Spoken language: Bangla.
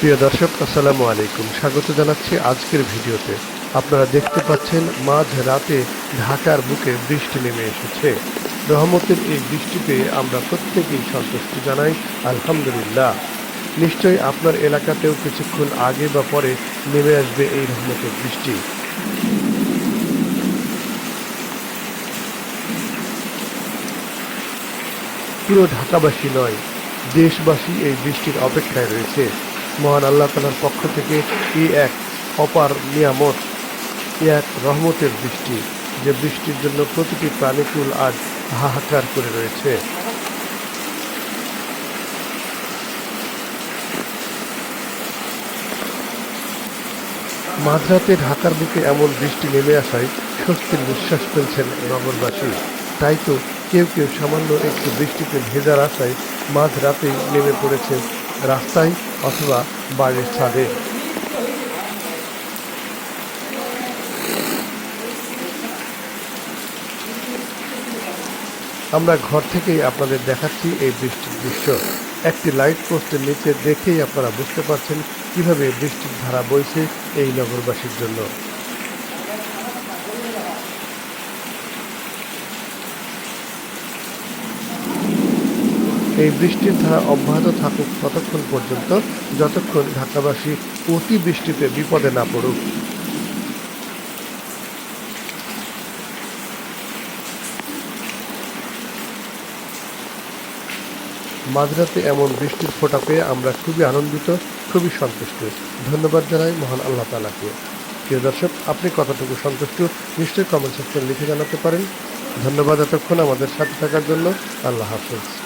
প্রিয় দর্শক, আসসালামু আলাইকুম। স্বাগত জানাচ্ছি আজকের ভিডিওতে। আপনারা দেখতে পাচ্ছেন, মাঝ রাতে ঢাকার বুকে বৃষ্টি নেমে এসেছে। রহমতের এই বৃষ্টি পেয়ে আমরা প্রত্যেকেই সন্তুষ্টি জানাই, আলহামদুলিল্লাহ। নিশ্চয়ই আপনার এলাকাতেও কিছুক্ষণ আগে বা পরে নেমে আসবে এই রহমতের বৃষ্টি। পুরো ঢাকাবাসী নয়, দেশবাসী এই বৃষ্টির অপেক্ষায় রয়েছে। মহান আল্লাহ তালার পক্ষ থেকে এই এক অপার নিয়ামত এক রহমতের বৃষ্টি, যে বৃষ্টির জন্য প্রতিটি প্রাণীকুল আজ হাহাকার করে রয়েছে। মাঝরাতে ঢাকার বুকে এমন বৃষ্টি নেমে আসায় স্বস্তির নিঃশ্বাস ফেলছেন নগরবাসী। তাই তো কেউ কেউ সামান্য একটু বৃষ্টিতে ভেজার আশায় মাঝরাতেই নেমে পড়েছে রাস্তায় অথবা বাড়ির ছাদে। আমরা ঘর থেকেই আপনাদের দেখাচ্ছি এই বৃষ্টির দৃশ্য। একটি লাইট পোস্টের নিচে দেখেই আপনারা বুঝতে পারছেন কীভাবে বৃষ্টির ধারা বইছে এই নগরবাসীর জন্য। এই বৃষ্টির ধারা অব্যাহত থাকুক ততক্ষণ পর্যন্ত, যতক্ষণ ঢাকাবাসী অতি বৃষ্টিতে বিপদে না পড়ুক। মাঝরাতে এমন বৃষ্টির ফোঁটা পেয়ে আমরা খুবই আনন্দিত, খুবই সন্তুষ্ট। ধন্যবাদ জানাই মহান আল্লাহ তালাকে প্রিয় দর্শক, আপনি কতটুকু সন্তুষ্ট নিশ্চয়ই কমেন্ট সেকশন লিখে জানাতে পারেন। ধন্যবাদ এতক্ষণ আমাদের সাথে থাকার জন্য। আল্লাহ হাফেজ।